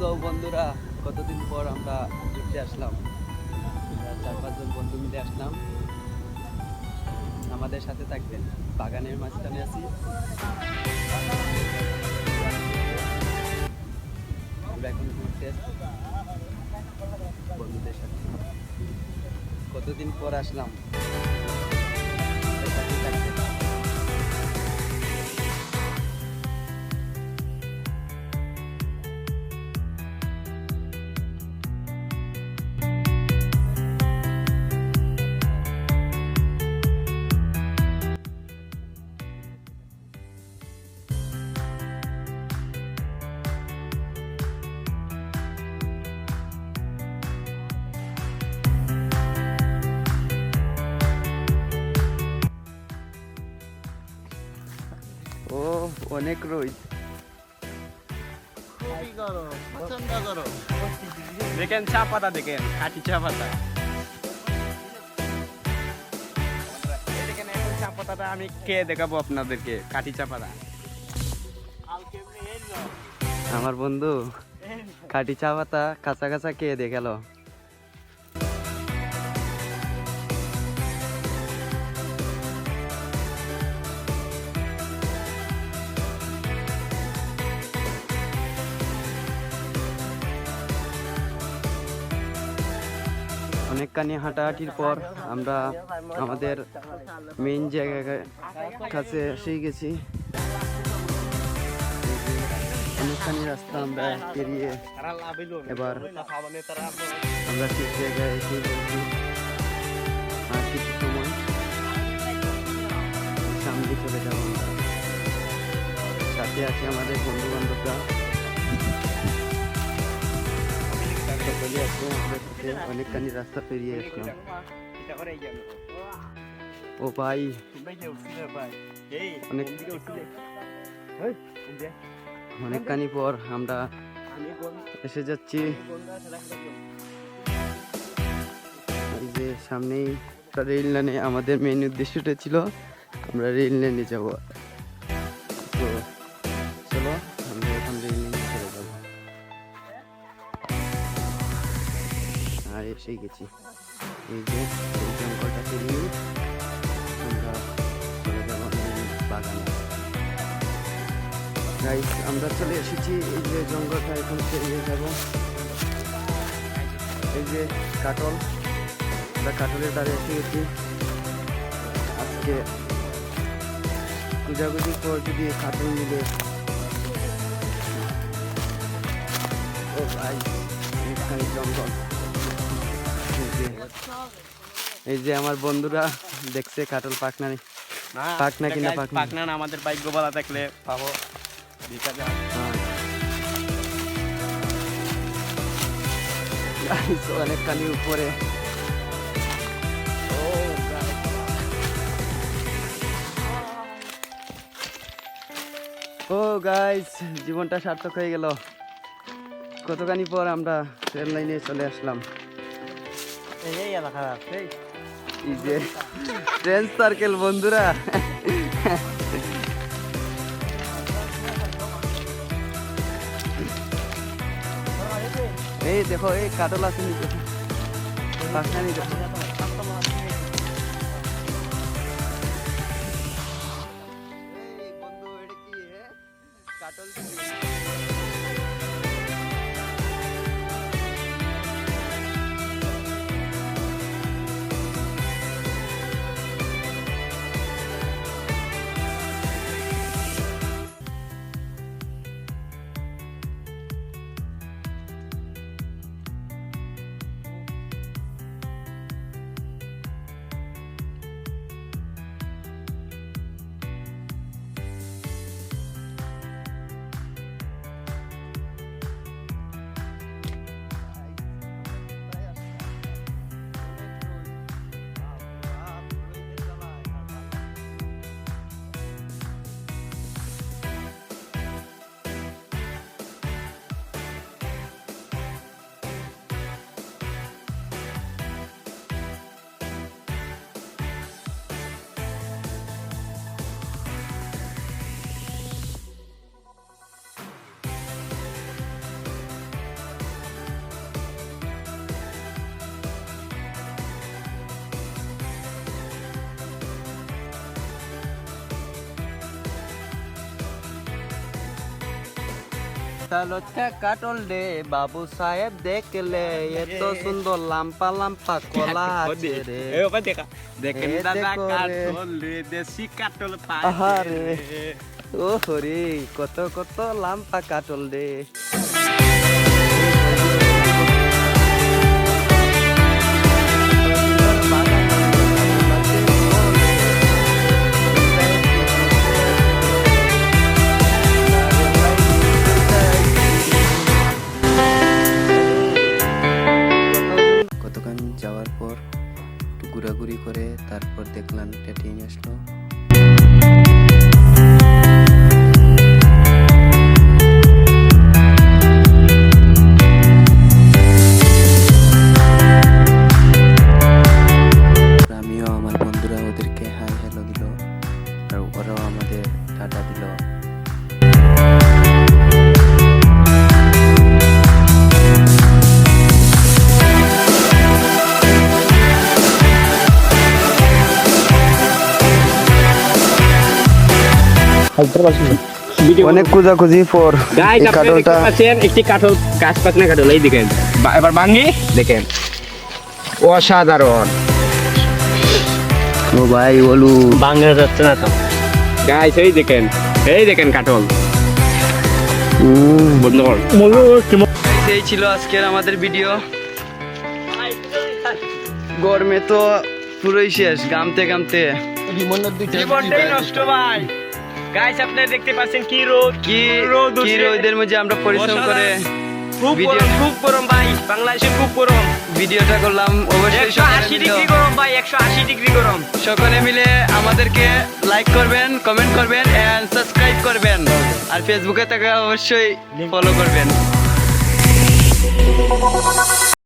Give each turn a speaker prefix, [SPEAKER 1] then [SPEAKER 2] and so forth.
[SPEAKER 1] So বন্ধুরা, কতদিন পর আমরা ঘুরতে আসলাম? চার পাঁচজন বন্ধু মিলে আসলাম। আমাদের সাথে থাকবেন বাগানের মাঝখানে আছি। আমরা এখন ঘুরতে বন্ধুদের সাথে। কতদিন পর আসলাম? ও অনেক রোদ।
[SPEAKER 2] খুবই গরম প্রচণ্ড গরম।
[SPEAKER 3] দেখেন চা পাতা দেখেন খাঁটি চা পাতা। এই দেখেন এখন চা পাতাটা আমি খেয়ে দেখাবো আপনাদেরকে? খাঁটি চা পাতা।
[SPEAKER 1] আমার বন্ধু খাটি চা পাতা কাঁচা কাঁচা কে দেখাল? অনেকখানি হাঁটাহাঁটির পর আমরা আমাদের মেইন জায়গায় কাছে এসে গেছি। অনেকখানি রাস্তা আমরা পেরিয়ে এবার আমরা ঠিক জায়গায় এসে গেছি আর কিছু সময় সামনে চলে যাব সাথে আছে আমাদের বন্ধু বান্ধবরা অনেকখানি রাস্তা পেরিয়ে আসলাম ও ভাই অনেকখানি পর আমরা এসে যাচ্ছি এই যে সামনেই রেল লাইনে আমাদের মেন উদ্দেশ্যটা ছিল আমরা রেল লাইনে যাব আর এসে গেছি। এই যে, এই জঙ্গলটা পেরিয়ে আমরা চলে যাব বাগানে। গাইস আমরা চলে এসেছি, এই যে জঙ্গলটা এখন পেরিয়ে যাব। এই যে কাটল আমরা কাটলের দ্বারে এসে গেছি। আজকে পূজাগুজির পর যদি কাটল মিলে ও ভাই এখানে জঙ্গল। যে এই যে আমার বন্ধুরা দেখছে কাটল পাকনা পাকনা কিনা পাকনা?
[SPEAKER 3] পাকনা না আমাদের ভাগ্য বলা থাকলে পাবো।
[SPEAKER 1] অনেকখানি উপরে
[SPEAKER 3] ও
[SPEAKER 1] ও গাইস জীবনটা সার্থক হয়ে গেল কতখানি পর আমরা ট্রেন লাইনে চলে আসলাম
[SPEAKER 2] এই
[SPEAKER 1] যে ট্রেন সার্কেল বন্ধুরা। এই দেখো এই কাটল আছে হ্যাঁ? কাটল লতা কাটল রে বাবু সাহেব দেখলে এত সুন্দর লাম্পা লাম্পা কলা আছে রে।
[SPEAKER 3] দেখেন দাদা
[SPEAKER 1] দেখো রে।
[SPEAKER 3] কাটল রে দেশি কাটল
[SPEAKER 1] আহারে। ও হরি কত কত লাম্পা কাটল দে আর ওরাও আমাদের টাটা দিল। অনেক খোঁজাখুঁজি পর কাটলটা
[SPEAKER 3] একটি কাঠল গাছ পাকনা কাঠল এই দেখেন। এবার ভাঙি দেখেন। অসাধারণ।
[SPEAKER 1] ও ভাই বলু
[SPEAKER 2] বাংলা যাচ্ছে না তো।
[SPEAKER 3] গাইস এই দেখেন এই দেখেন কাঠল।
[SPEAKER 1] এই ছিল আজকের আমাদের ভিডিও গরমে তো পুরোই শেষ গামতে গামতে
[SPEAKER 3] জীবনটাই নষ্ট ভাই। গাইস দেখতে পাচ্ছেন কি রোদ
[SPEAKER 1] কি
[SPEAKER 3] রোদ
[SPEAKER 1] কি। রোদের মধ্যে আমরা পরিশ্রম করে
[SPEAKER 3] খুব
[SPEAKER 1] ভিডিও-
[SPEAKER 3] গরম খুব গরম ভাই বাংলাদেশে খুব গরম।
[SPEAKER 1] ভিডিওটা করলাম অবশ্যই
[SPEAKER 3] একশো আশি ডিগ্রি গরম ভাই একশো আশি ডিগ্রি গরম।
[SPEAKER 1] সকলে মিলে আমাদেরকে লাইক করবেন কমেন্ট করবেন এন্ড সাবস্ক্রাইব করবেন। আর ফেসবুকে থেকে অবশ্যই ফলো করবেন।